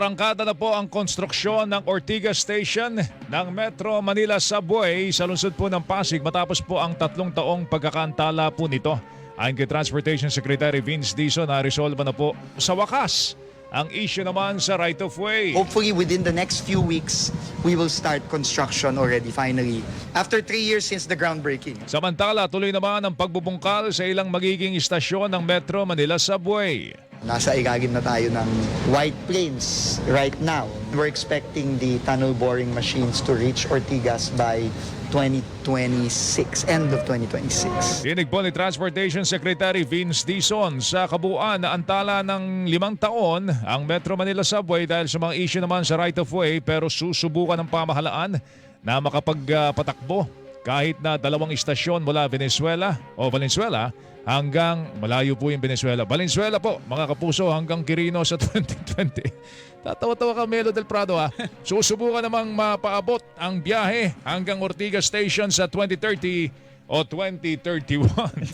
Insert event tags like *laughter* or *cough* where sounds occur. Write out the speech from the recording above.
Arangkada na po ang konstruksyon ng Ortigas Station ng Metro Manila Subway sa lungsod po ng Pasig matapos po ang tatlong taong pagkakantala po nito. Ayon kay Transportation Secretary Vince Dizon na resolve na po sa wakas ang issue naman sa right of way. Hopefully, within the next few weeks, we will start construction already, finally. After three years since the groundbreaking. Samantala, tuloy naman ang pagbubungkal sa ilang magiging istasyon ng Metro Manila Subway. Nasa ilalim na tayo ng White Plains right now. We're expecting the tunnel boring machines to reach Ortigas by 2026, end of 2026. Tinig po ni Transportation Secretary Vince Dizon sa kabuuan na antala ng limang taon ang Metro Manila Subway dahil sa mga issue naman sa right of way pero susubukan ng pamahalaan na makapagpatakbo kahit na dalawang istasyon mula Venezuela o Valenzuela hanggang malayo po yung Venezuela. Valenzuela po, mga kapuso, hanggang Quirino sa *laughs* 2020. Tatawa-tawa ka, Melo del Prado ha. Susubukan namang mapaabot ang biyahe hanggang Ortigas Station sa 2030 o 2031. *laughs*